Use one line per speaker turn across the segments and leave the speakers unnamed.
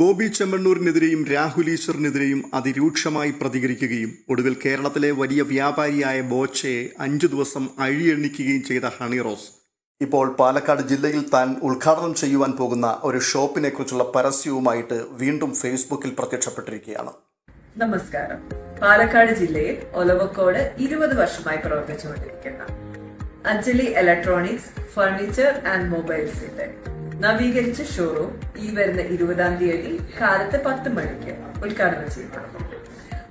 ബോബി ചെമ്മണ്ണൂരിനെതിരെയും രാഹുൽ ഈശ്വറിനെതിരെയും അതിരൂക്ഷമായി പ്രതികരിക്കുകയും ഒടുവിൽ കേരളത്തിലെ വലിയ വ്യാപാരിയായ ബോച്ചയെ അഞ്ചു ദിവസം അഴിയെണ്ണിക്കുകയും ചെയ്ത ഹണി റോസ്. ഇപ്പോൾ പാലക്കാട് ജില്ലയിൽ താൻ ഉദ്ഘാടനം ചെയ്യുവാൻ പോകുന്ന ഒരു ഷോപ്പിനെ കുറിച്ചുള്ള പരസ്യവുമായിട്ട് വീണ്ടും ഫേസ്ബുക്കിൽ പ്രത്യക്ഷപ്പെട്ടിരിക്കുകയാണ്.
നമസ്കാരം. പാലക്കാട് ജില്ലയിൽ ഒലവക്കോട് ഇരുപത് വർഷമായി പ്രവർത്തിച്ചുകൊണ്ടിരിക്കുന്ന അഞ്ജലി ഇലക്ട്രോണിക്സ് ഫർണിച്ചർ ആൻഡ് മൊബൈൽസിന്റെ നവീകരിച്ച ഷോറൂം ഈ വരുന്ന ഇരുപതാം തീയതി കാലത്ത് പത്ത് മണിക്ക് ഉദ്ഘാടനം ചെയ്യപ്പെടുന്നു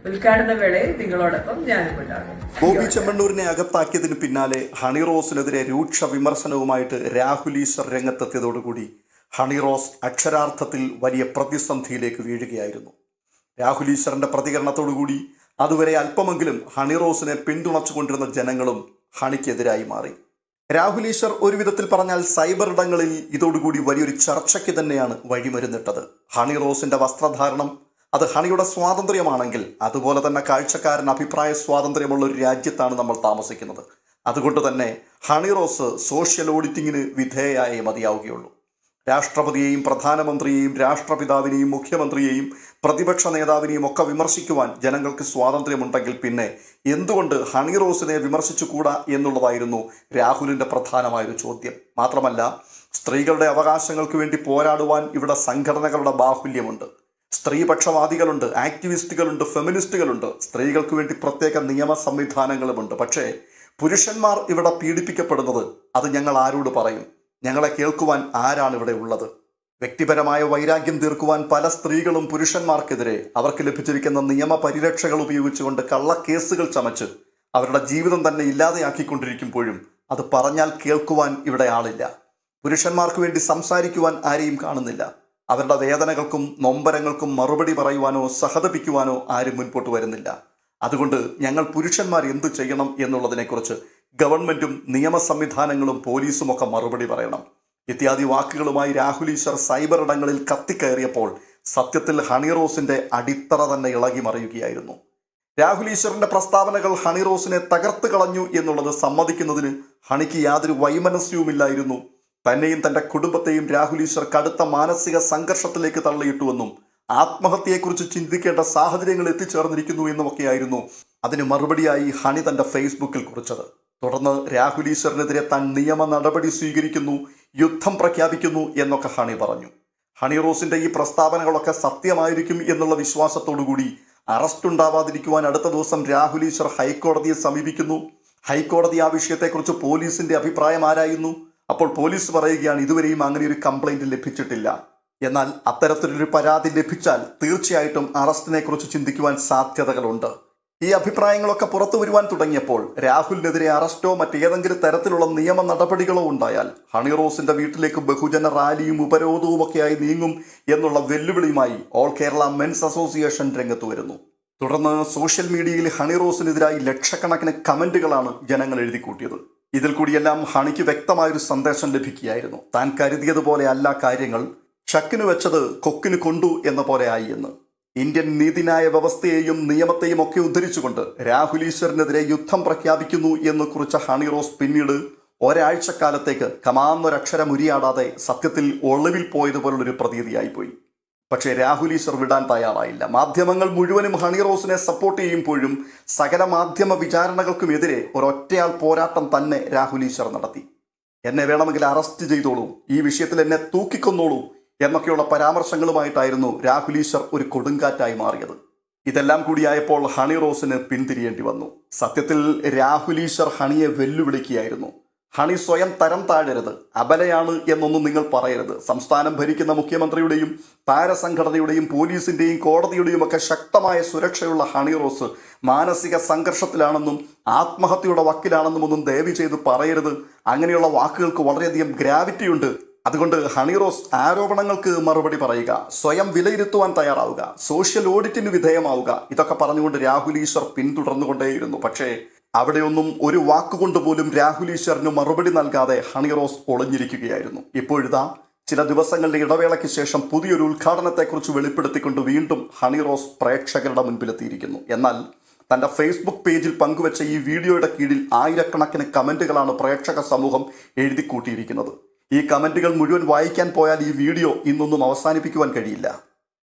ഉദ്ഘാടന വേളയിൽ
ചെമ്മണ്ണൂരിനെ അകത്താക്കിയതിന് പിന്നാലെ ഹണി റോസിനെതിരെ രൂക്ഷ വിമർശനവുമായിട്ട് രാഹുൽ ഈശ്വർ രംഗത്തെത്തിയതോടുകൂടി ഹണി റോസ് അക്ഷരാർത്ഥത്തിൽ വലിയ പ്രതിസന്ധിയിലേക്ക് വീഴുകയായിരുന്നു. രാഹുൽ ഈശ്വറിന്റെ പ്രതികരണത്തോടുകൂടി അതുവരെ അല്പമെങ്കിലും ഹണി റോസിനെ പിന്തുണച്ചുകൊണ്ടിരുന്ന ജനങ്ങളും ഹണിക്കെതിരായി മാറി. രാഹുൽ ഈശ്വർ ഒരു വിധത്തിൽ പറഞ്ഞാൽ സൈബർ ഇടങ്ങളിൽ ഇതോടുകൂടി വലിയൊരു ചർച്ചയ്ക്ക് തന്നെയാണ് വഴിമരുന്നിട്ടത്. ഹണി റോസിന്റെ വസ്ത്രധാരണം അത് ഹണിയുടെ സ്വാതന്ത്ര്യമാണെങ്കിൽ അതുപോലെ തന്നെ കാഴ്ചക്കാരൻ അഭിപ്രായ സ്വാതന്ത്ര്യമുള്ള ഒരു രാജ്യത്താണ് നമ്മൾ താമസിക്കുന്നത്. അതുകൊണ്ട് തന്നെ ഹണി റോസ് സോഷ്യൽ ഓഡിറ്റിങ്ങിന് വിധേയായേ മതിയാവുകയുള്ളൂ. രാഷ്ട്രപതിയെയും പ്രധാനമന്ത്രിയെയും രാഷ്ട്രപിതാവിനെയും മുഖ്യമന്ത്രിയെയും പ്രതിപക്ഷ നേതാവിനെയും ഒക്കെ വിമർശിക്കുവാൻ ജനങ്ങൾക്ക് സ്വാതന്ത്ര്യമുണ്ടെങ്കിൽ പിന്നെ എന്തുകൊണ്ട് ഹണി റോസിനെ വിമർശിച്ചുകൂടാ എന്നുള്ളതായിരുന്നു രാഹുലിന്റെ പ്രധാനമായൊരു ചോദ്യം. മാത്രമല്ല സ്ത്രീകളുടെ അവകാശങ്ങൾക്ക് വേണ്ടി പോരാടുവാൻ ഇവിടെ സംഘടനകളുടെ ബാഹുല്യമുണ്ട്. സ്ത്രീപക്ഷവാദികളുണ്ട് ആക്ടിവിസ്റ്റുകളുണ്ട് ഫെമിനിസ്റ്റുകളുണ്ട്. സ്ത്രീകൾക്ക് വേണ്ടി പ്രത്യേക നിയമ സംവിധാനങ്ങളുമുണ്ട്. പക്ഷേ പുരുഷന്മാർ ഇവിടെ പീഡിപ്പിക്കപ്പെടുന്നത് അത് ഞങ്ങൾ ആരോട് പറയും? ഞങ്ങളെ കേൾക്കുവാൻ ആരാണ് ഇവിടെ ഉള്ളത്? വ്യക്തിപരമായ വൈരാഗ്യം തീർക്കുവാൻ പല സ്ത്രീകളും പുരുഷന്മാർക്കെതിരെ അവർക്ക് ലഭിച്ചിരിക്കുന്ന നിയമ പരിരക്ഷകൾ ഉപയോഗിച്ചുകൊണ്ട് കള്ളക്കേസുകൾ ചമച്ച് അവരുടെ ജീവിതം തന്നെ ഇല്ലാതെയാക്കിക്കൊണ്ടിരിക്കുമ്പോഴും അത് പറഞ്ഞാൽ കേൾക്കുവാൻ ഇവിടെ ആളില്ല. പുരുഷന്മാർക്ക് വേണ്ടി സംസാരിക്കുവാൻ ആരെയും കാണുന്നില്ല. അവരുടെ വേദനകൾക്കും നൊമ്പരങ്ങൾക്കും മറുപടി പറയുവാനോ സഹതപിക്കുവാനോ ആരും മുൻപോട്ട് വരുന്നില്ല. അതുകൊണ്ട് ഞങ്ങൾ പുരുഷന്മാർ എന്തു ചെയ്യണം എന്നുള്ളതിനെക്കുറിച്ച് ഗവൺമെന്റും നിയമ സംവിധാനങ്ങളും പോലീസും ഒക്കെ മറുപടി പറയണം. ഇത്യാദി വാക്കുകളുമായി രാഹുൽ ഈശ്വർ സൈബർ ഇടങ്ങളിൽ കത്തിക്കയറിയപ്പോൾ സത്യത്തിൽ ഹണിറോസിന്റെ അടിത്തറ തന്നെ ഇളകി മറിയുകയായിരുന്നു. രാഹുൽ ഈശ്വറിന്റെ പ്രസ്താവനകൾ ഹണിറോസിനെ തകർത്ത് കളഞ്ഞു എന്നുള്ളത് സമ്മതിക്കുന്നതിന് ഹണിക്ക് യാതൊരു വൈമനസ്യവുമില്ലായിരുന്നു. തന്നെയും തന്റെ കുടുംബത്തെയും രാഹുൽ ഈശ്വർ കടുത്ത മാനസിക സംഘർഷത്തിലേക്ക് തള്ളിയിട്ടുവെന്നും ആത്മഹത്യയെക്കുറിച്ച് ചിന്തിക്കേണ്ട സാഹചര്യങ്ങൾ എത്തിച്ചേർന്നിരിക്കുന്നു എന്നുമൊക്കെയായിരുന്നു അതിന് മറുപടിയായി ഹണി തന്റെ ഫേസ്ബുക്കിൽ കുറിച്ചത്. തുടർന്ന് രാഹുൽ ഈശ്വറിനെതിരെ താൻ നിയമ നടപടി സ്വീകരിക്കുന്നു യുദ്ധം പ്രഖ്യാപിക്കുന്നു എന്നൊക്കെ ഹണി പറഞ്ഞു. ഹണി റോസിന്റെ ഈ പ്രസ്താവനകളൊക്കെ സത്യമായിരിക്കും എന്നുള്ള വിശ്വാസത്തോടുകൂടി അറസ്റ്റ് ഉണ്ടാവാതിരിക്കുവാൻ അടുത്ത ദിവസം രാഹുൽ ഈശ്വർ ഹൈക്കോടതിയെ സമീപിക്കുന്നു. ഹൈക്കോടതി ആ വിഷയത്തെക്കുറിച്ച് പോലീസിന്റെ അഭിപ്രായം ആരായുന്നു? അപ്പോൾ പോലീസ് പറയുകയാണ് ഇതുവരെയും അങ്ങനെ ഒരു കംപ്ലൈന്റ് ലഭിച്ചിട്ടില്ല. എന്നാൽ അത്തരത്തിലൊരു പരാതി ലഭിച്ചാൽ തീർച്ചയായിട്ടും അറസ്റ്റിനെക്കുറിച്ച് ചിന്തിക്കുവാൻ സാധ്യതകളുണ്ട്. ഈ അഭിപ്രായങ്ങളൊക്കെ പുറത്തു വരുവാൻ തുടങ്ങിയപ്പോൾ രാഹുലിനെതിരെ അറസ്റ്റോ മറ്റേതെങ്കിലും തരത്തിലുള്ള നിയമ നടപടികളോ ഉണ്ടായാൽ ഹണി റോസിന്റെ വീട്ടിലേക്ക് ബഹുജന റാലിയും ഉപരോധവും ഒക്കെയായി നീങ്ങും എന്നുള്ള വെല്ലുവിളിയുമായി ഓൾ കേരള മെൻസ് അസോസിയേഷൻ രംഗത്ത് വരുന്നു. തുടർന്ന് സോഷ്യൽ മീഡിയയിൽ ഹണിറോസിനെതിരായി ലക്ഷക്കണക്കിന് കമന്റുകളാണ് ജനങ്ങൾ എഴുതി കൂട്ടിയത് ഇതിൽ കൂടിയെല്ലാം ഹണിക്ക് വ്യക്തമായൊരു സന്ദേശം ലഭിക്കുകയായിരുന്നു. താൻ കരുതിയതുപോലെ അല്ല കാര്യങ്ങൾ. ഷക്കിന് വെച്ചത് കൊക്കിന് കൊണ്ടു എന്ന പോലെ ആയി എന്ന്. ഇന്ത്യൻ നീതിന്യായ വ്യവസ്ഥയെയും നിയമത്തെയും ഒക്കെ ഉദ്ധരിച്ചുകൊണ്ട് രാഹുൽ ഈശ്വറിനെതിരെ യുദ്ധം പ്രഖ്യാപിക്കുന്നു എന്ന് കുറിച്ച ഹണി റോസ് പിന്നീട് ഒരാഴ്ചക്കാലത്തേക്ക് കമാന്നൊരക്ഷരം ഉരിയാടാതെ സത്യത്തിൽ ഒളിവിൽ പോയതുപോലുള്ളൊരു പ്രതീതിയായിപ്പോയി. പക്ഷേ രാഹുൽ ഈശ്വർ വിടാൻ തയ്യാറായില്ല. മാധ്യമങ്ങൾ മുഴുവനും ഹണി റോസിനെ സപ്പോർട്ട് ചെയ്യുമ്പോഴും സകല മാധ്യമ വിചാരണകൾക്കുമെതിരെ ഒരൊറ്റയാൾ പോരാട്ടം തന്നെ രാഹുൽ ഈശ്വർ നടത്തി. എന്നെ വേണമെങ്കിൽ അറസ്റ്റ് ചെയ്തോളൂ. ഈ വിഷയത്തിൽ എന്നെ തൂക്കിക്കൊന്നോളൂ. എന്നൊക്കെയുള്ള പരാമർശങ്ങളുമായിട്ടായിരുന്നു രാഹുൽ ഈശ്വർ ഒരു കൊടുങ്കാറ്റായി മാറിയത്. ഇതെല്ലാം കൂടിയായപ്പോൾ ഹണി റോസിന് പിന്തിരിയേണ്ടി വന്നു. സത്യത്തിൽ രാഹുൽ ഈശ്വർ ഹണിയെ വെല്ലുവിളിക്കുകയായിരുന്നു. ഹണി സ്വയം തരം താഴരുത് അബലയാണ് എന്നൊന്നും നിങ്ങൾ പറയരുത്. സംസ്ഥാനം ഭരിക്കുന്ന മുഖ്യമന്ത്രിയുടെയും താരസംഘടനയുടെയും പോലീസിന്റെയും കോടതിയുടെയും ഒക്കെ ശക്തമായ സുരക്ഷയുള്ള ഹണി റോസ് മാനസിക സംഘർഷത്തിലാണെന്നും ആത്മഹത്യയുടെ വക്കിലാണെന്നും ഒന്നും ദയവ് ചെയ്ത് പറയരുത്. അങ്ങനെയുള്ള വാക്കുകൾക്ക് വളരെയധികം ഗ്രാവിറ്റി ഉണ്ട് അതുകൊണ്ട് ഹണിറോസ് ആരോപണങ്ങൾക്ക് മറുപടി പറയുക സ്വയം വിലയിരുത്തുവാൻ തയ്യാറാവുക സോഷ്യൽ ഓഡിറ്റിന് വിധേയമാവുക ഇതൊക്കെ പറഞ്ഞുകൊണ്ട് രാഹുൽ ഈശ്വർ പിന്തുടർന്നുകൊണ്ടേയിരുന്നു. പക്ഷേ അവിടെയൊന്നും ഒരു വാക്കുകൊണ്ട് പോലും രാഹുൽ ഈശ്വറിന് മറുപടി നൽകാതെ ഹണിറോസ് ഒളിഞ്ഞിരിക്കുകയായിരുന്നു. ഇപ്പോഴിതാ ചില ദിവസങ്ങളുടെ ഇടവേളയ്ക്ക് ശേഷം പുതിയൊരു ഉദ്ഘാടനത്തെക്കുറിച്ച് വെളിപ്പെടുത്തിക്കൊണ്ട് വീണ്ടും ഹണിറോസ് പ്രേക്ഷകരുടെ മുൻപിലെത്തിയിരിക്കുന്നു. എന്നാൽ തന്റെ ഫേസ്ബുക്ക് പേജിൽ പങ്കുവച്ച ഈ വീഡിയോയുടെ കീഴിൽ ആയിരക്കണക്കിന് കമന്റുകളാണ് പ്രേക്ഷക സമൂഹം എഴുതി കൂട്ടിയിരിക്കുന്നത് ഈ കമന്റുകൾ മുഴുവൻ വായിക്കാൻ പോയാൽ ഈ വീഡിയോ ഇന്നൊന്നും അവസാനിപ്പിക്കുവാൻ കഴിയില്ല.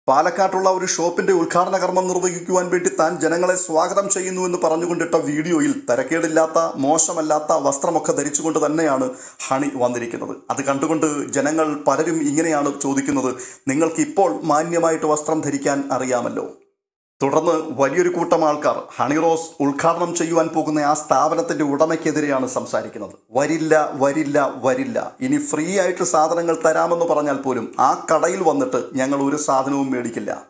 പാലക്കാട്ടുള്ള ഒരു ഷോപ്പിന്റെ ഉദ്ഘാടന കർമ്മം നിർവഹിക്കുവാൻ വേണ്ടി താൻ ജനങ്ങളെ സ്വാഗതം ചെയ്യുന്നു എന്ന് പറഞ്ഞുകൊണ്ടിട്ട വീഡിയോയിൽ തരക്കേടില്ലാത്ത മോശമല്ലാത്ത വസ്ത്രമൊക്കെ ധരിച്ചുകൊണ്ട് തന്നെയാണ് ഹണി വന്നിരിക്കുന്നത്. അത് കണ്ടുകൊണ്ട് ജനങ്ങൾ പലരും ഇങ്ങനെയാണ് ചോദിക്കുന്നത്. നിങ്ങൾക്ക് ഇപ്പോൾ മാന്യമായിട്ട് വസ്ത്രം ധരിക്കാൻ അറിയാമല്ലോ. തുടർന്ന് വലിയൊരു കൂട്ടം ആൾക്കാർ ഹണി റോസ് ഉദ്ഘാടനം ചെയ്യുവാൻ പോകുന്ന ആ സ്ഥാപനത്തിന്റെ ഉടമയ്ക്കെതിരെയാണ് സംസാരിക്കുന്നത്. വരില്ല വരില്ല വരില്ല. ഇനി ഫ്രീ ആയിട്ട് സാധനങ്ങൾ തരാമെന്ന് പറഞ്ഞാൽ പോലും ആ കടയിൽ വന്നിട്ട് ഞങ്ങൾ ഒരു സാധനവും മേടിക്കില്ല.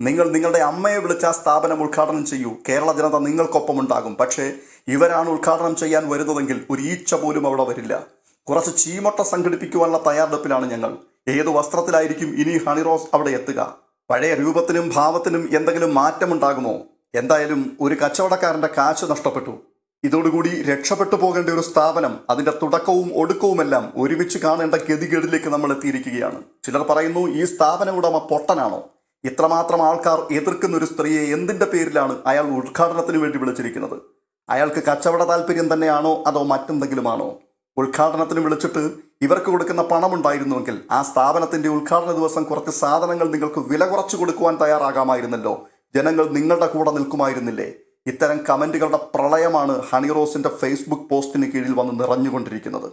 നിങ്ങൾ നിങ്ങളുടെ അമ്മയെ വിളിച്ച ആ സ്ഥാപനം ഉദ്ഘാടനം ചെയ്യൂ. കേരള ജനത നിങ്ങൾക്കൊപ്പം ഉണ്ടാകും. പക്ഷേ ഇവരാണ് ഉദ്ഘാടനം ചെയ്യാൻ വരുന്നതെങ്കിൽ ഒരു ഈച്ച പോലും അവിടെ വരില്ല. കുറച്ച് ചീമൊട്ട സംഘടിപ്പിക്കുവാനുള്ള തയ്യാറെടുപ്പിലാണ് ഞങ്ങൾ. ഏത് വസ്ത്രത്തിലായിരിക്കും ഇനി ഹണിറോസ് അവിടെ എത്തുക? പഴയ രൂപത്തിനും ഭാവത്തിനും എന്തെങ്കിലും മാറ്റമുണ്ടാകുമോ? എന്തായാലും ഒരു കച്ചവടക്കാരന്റെ കാശ് നഷ്ടപ്പെട്ടു. ഇതോടുകൂടി രക്ഷപ്പെട്ടു പോകേണ്ട ഒരു സ്ഥാപനം അതിന്റെ തുടക്കവും ഒടുക്കവുമെല്ലാം ഒരുമിച്ച് കാണേണ്ട ഗതികേടിലേക്ക് നമ്മൾ എത്തിയിരിക്കുകയാണ്. ചിലർ പറയുന്നു ഈ സ്ഥാപന ഉടമ പൊട്ടനാണോ? ഇത്രമാത്രം ആൾക്കാർ എതിർക്കുന്ന ഒരു സ്ത്രീയെ എന്തിന്റെ പേരിലാണ് അയാൾ ഉദ്ഘാടനത്തിന് വേണ്ടി വിളിച്ചിരിക്കുന്നത്? അയാൾക്ക് കച്ചവട താല്പര്യം തന്നെയാണോ? അതോ മറ്റെന്തെങ്കിലുമാണോ? ഉദ്ഘാടനത്തിന് വിളിച്ചിട്ട് ഇവർക്ക് കൊടുക്കുന്ന പണമുണ്ടായിരുന്നുവെങ്കിൽ ആ സ്ഥാപനത്തിന്റെ ഉദ്ഘാടന ദിവസം കുറച്ച് സാധനങ്ങൾ നിങ്ങൾക്ക് വില കുറച്ച് കൊടുക്കുവാൻ തയ്യാറാകാമായിരുന്നല്ലോ. ജനങ്ങൾ നിങ്ങളുടെ കൂടെ നിൽക്കുമായിരുന്നില്ലേ? ഇത്തരം കമന്റുകളുടെ പ്രളയമാണ് ഹണിറോസിന്റെ ഫേസ്ബുക്ക് പോസ്റ്റിന് കീഴിൽ വന്ന് നിറഞ്ഞുകൊണ്ടിരിക്കുന്നത്.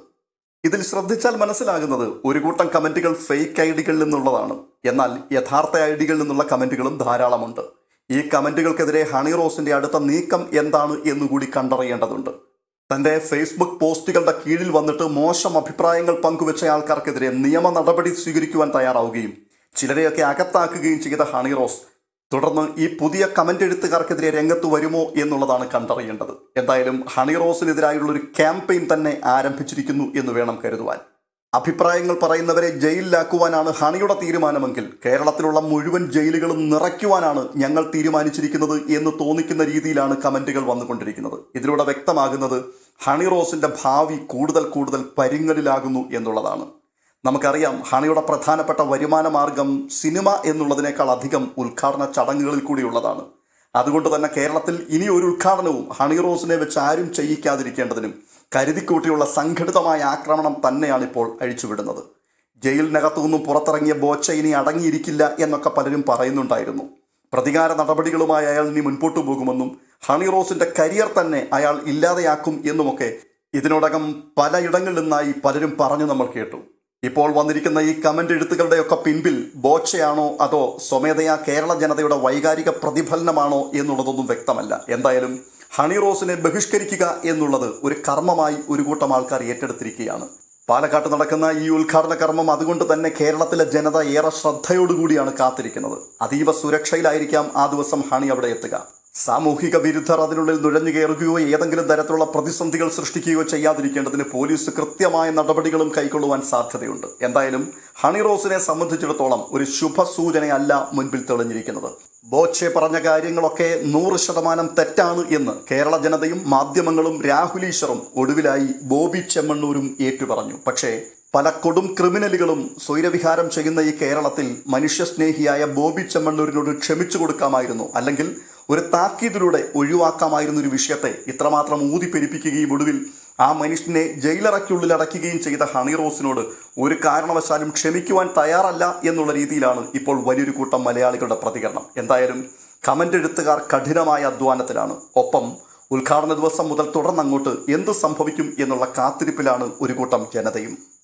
ഇതിൽ ശ്രദ്ധിച്ചാൽ മനസ്സിലാകുന്നത് ഒരു കൂട്ടം കമന്റുകൾ ഫേക്ക് ഐ ഡികളിൽ നിന്നുള്ളതാണ്. എന്നാൽ യഥാർത്ഥ ഐ ഡികളിൽ നിന്നുള്ള കമന്റുകളും ധാരാളമുണ്ട്. ഈ കമന്റുകൾക്കെതിരെ ഹണിറോസിന്റെ അടുത്ത നീക്കം എന്താണ് എന്നുകൂടി കണ്ടറിയേണ്ടതുണ്ട്. തന്റെ ഫേസ്ബുക്ക് പോസ്റ്റുകളുടെ കീഴിൽ വന്നിട്ട് മോശം അഭിപ്രായങ്ങൾ പങ്കുവെച്ച ആൾക്കാർക്കെതിരെ നിയമ നടപടി സ്വീകരിക്കുവാൻ തയ്യാറാവുകയും ചിലരെയൊക്കെ അകത്താക്കുകയും ചെയ്ത ഹണി റോസ് തുടർന്ന് ഈ പുതിയ കമന്റ് എഴുത്തുകാർക്കെതിരെ രംഗത്ത് വരുമോ എന്നുള്ളതാണ് കണ്ടറിയേണ്ടത്. എന്തായാലും ഹണി റോസിനെതിരായുള്ള ഒരു ക്യാമ്പയിൻ തന്നെ ആരംഭിച്ചിരിക്കുന്നു എന്ന് വേണം കരുതുവാൻ. അഭിപ്രായങ്ങൾ പറയുന്നവരെ ജയിലിലാക്കുവാനാണ് ഹണിയുടെ തീരുമാനമെങ്കിൽ കേരളത്തിലുള്ള മുഴുവൻ ജയിലുകളും നിറയ്ക്കുവാനാണ് ഞങ്ങൾ തീരുമാനിച്ചിരിക്കുന്നത് എന്ന് തോന്നിക്കുന്ന രീതിയിലാണ് കമന്റുകൾ വന്നുകൊണ്ടിരിക്കുന്നത്. ഇതിലൂടെ വ്യക്തമാകുന്നത് ഹണി റോസിന്റെ ഭാവി കൂടുതൽ കൂടുതൽ പരിങ്ങലിലാകുന്നു എന്നുള്ളതാണ്. നമുക്കറിയാം ഹണിയുടെ പ്രധാനപ്പെട്ട വരുമാന മാർഗം സിനിമ എന്നുള്ളതിനേക്കാൾ അധികം ഉദ്ഘാടന ചടങ്ങുകളിൽ കൂടിയുള്ളതാണ്. അതുകൊണ്ട് തന്നെ കേരളത്തിൽ ഇനി ഒരു ഉദ്ഘാടനവും ഹണി റോസിനെ വെച്ച് ആരും ചെയ്യിക്കാതിരിക്കേണ്ടതിനും കരുതിക്കൂട്ടിയുള്ള സംഘടിതമായ ആക്രമണം തന്നെയാണ് ഇപ്പോൾ അഴിച്ചുവിടുന്നത്. ജയിലിനകത്തു നിന്നും പുറത്തിറങ്ങിയ ബോച്ച ഇനി അടങ്ങിയിരിക്കില്ല എന്നൊക്കെ പലരും പറയുന്നുണ്ടായിരുന്നു. പ്രതികാര നടപടികളുമായി അയാൾ ഇനി മുൻപോട്ടു പോകുമെന്നും ഹണി റോസിന്റെ കരിയർ തന്നെ അയാൾ ഇല്ലാതെയാക്കും എന്നുമൊക്കെ ഇതിനോടകം പലയിടങ്ങളിൽ നിന്നായി പലരും പറഞ്ഞു നമ്മൾ കേട്ടു. ഇപ്പോൾ വന്നിരിക്കുന്ന ഈ കമന്റ് എഴുത്തുകളുടെയൊക്കെ പിൻപിൽ ബോച്ചയാണോ അതോ സ്വമേധയാ കേരള ജനതയുടെ വൈകാരിക പ്രതിഫലനമാണോ എന്നുള്ളതൊന്നും വ്യക്തമല്ല. എന്തായാലും ഹണി റോസിനെ ബഹിഷ്കരിക്കുക എന്നുള്ളത് ഒരു കർമ്മമായി ഒരു കൂട്ടം ആൾക്കാർ ഏറ്റെടുത്തിരിക്കുകയാണ്. പാലക്കാട്ട് നടക്കുന്ന ഈ ഉദ്ഘാടന കർമ്മം അതുകൊണ്ട് തന്നെ കേരളത്തിലെ ജനത ഏറെ ശ്രദ്ധയോടുകൂടിയാണ് കാത്തിരിക്കുന്നത്. അതീവ സുരക്ഷയിലായിരിക്കാം ആ ദിവസം ഹണി അവിടെ എത്തുക. സാമൂഹിക വിരുദ്ധർ അതിനുള്ളിൽ നുഴഞ്ഞു കയറുകയോ ഏതെങ്കിലും തരത്തിലുള്ള പ്രതിസന്ധികൾ സൃഷ്ടിക്കുകയോ ചെയ്യാതിരിക്കേണ്ടതിന് പോലീസ് കൃത്യമായ നടപടികളും കൈക്കൊള്ളുവാൻ സാധ്യതയുണ്ട്. എന്തായാലും ഹണി റോസിനെ സംബന്ധിച്ചിടത്തോളം ഒരു ശുഭസൂചനയല്ല മുൻപിൽ തെളിഞ്ഞിരിക്കുന്നത്. ബോച്ചെ പറഞ്ഞ കാര്യങ്ങളൊക്കെ നൂറ് ശതമാനം തെറ്റാണ് എന്ന് കേരള ജനതയും മാധ്യമങ്ങളും രാഹുലീശ്വറും ഒടുവിലായി ബോബി ചെമ്മണ്ണൂരും ഏറ്റുപറഞ്ഞു. പക്ഷേ പല കൊടും ക്രിമിനലുകളും സ്വൈരവിഹാരം ചെയ്യുന്ന ഈ കേരളത്തിൽ മനുഷ്യസ്നേഹിയായ ബോബി ചെമ്മണ്ണൂരിനോട് ക്ഷമിച്ചു കൊടുക്കാമായിരുന്നു. അല്ലെങ്കിൽ ഒരു താക്കീതിലൂടെ ഒഴിവാക്കാമായിരുന്ന ഒരു വിഷയത്തെ ഇത്രമാത്രം ഊതിപ്പെരിപ്പിക്കുകയും ഒടുവിൽ ആ മനുഷ്യനെ ജയിലറയ്ക്കുള്ളിൽ അടയ്ക്കുകയും ചെയ്ത ഹണി റോസിനോട് ഒരു കാരണവശാലും ക്ഷമിക്കുവാൻ തയ്യാറല്ല എന്നുള്ള രീതിയിലാണ് ഇപ്പോൾ വലിയൊരു കൂട്ടം മലയാളികളുടെ പ്രതികരണം. എന്തായാലും കമന്റ് എഴുത്തുകാർ കഠിനമായ അധ്വാനത്തിലാണ്. ഒപ്പം ഉദ്ഘാടന ദിവസം മുതൽ തുടർന്നങ്ങോട്ട് എന്ത് സംഭവിക്കും എന്നുള്ള കാത്തിരിപ്പിലാണ് ഒരു കൂട്ടം ജനതയും.